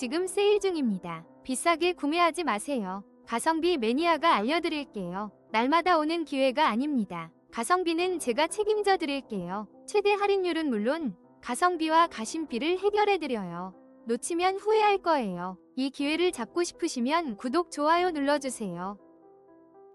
지금 세일 중입니다. 비싸게 구매하지 마세요. 가성비 매니아가 알려드릴게요. 날마다 오는 기회가 아닙니다. 가성비는 제가 책임져 드릴게요. 최대 할인율은 물론 가성비와 가심비를 해결해 드려요. 놓치면 후회할 거예요. 이 기회를 잡고 싶으시면 구독, 좋아요 눌러주세요.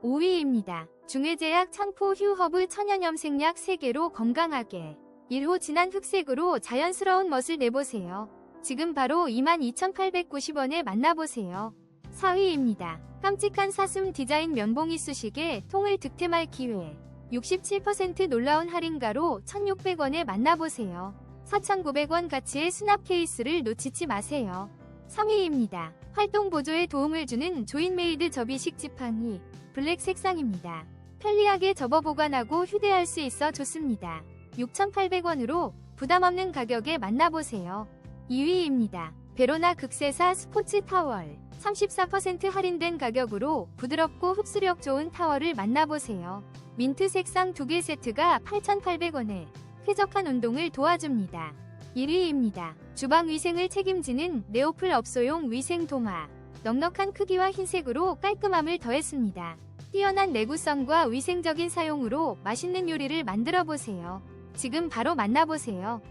5위입니다. 중해제약 창포 휴허브 천연염색약 3개로 건강하게 1호 진한 흑색으로 자연스러운 멋을 내보세요. 지금 바로 22,890원에 만나보세요. 4위입니다. 깜찍한 사슴 디자인 면봉이 수식에 통을 득템할 기회 67% 놀라운 할인가로 1,600원에 만나보세요. 4,900원 가치의 수납 케이스를 놓치지 마세요. 3위입니다. 활동 보조에 도움을 주는 조인메이드 접이식 지팡이 블랙 색상입니다. 편리하게 접어 보관하고 휴대할 수 있어 좋습니다. 6,800원으로 부담 없는 가격에 만나보세요. 2위입니다. 베로나 극세사 스포츠 타월 34% 할인된 가격으로 부드럽고 흡수력 좋은 타월을 만나보세요. 민트 색상 2개 세트가 8,800원에 쾌적한 운동을 도와줍니다. 1위입니다. 주방 위생을 책임지는 네오플 업소용 위생 도마. 넉넉한 크기와 흰색으로 깔끔함을 더했습니다. 뛰어난 내구성과 위생적인 사용으로 맛있는 요리를 만들어 보세요. 지금 바로 만나보세요.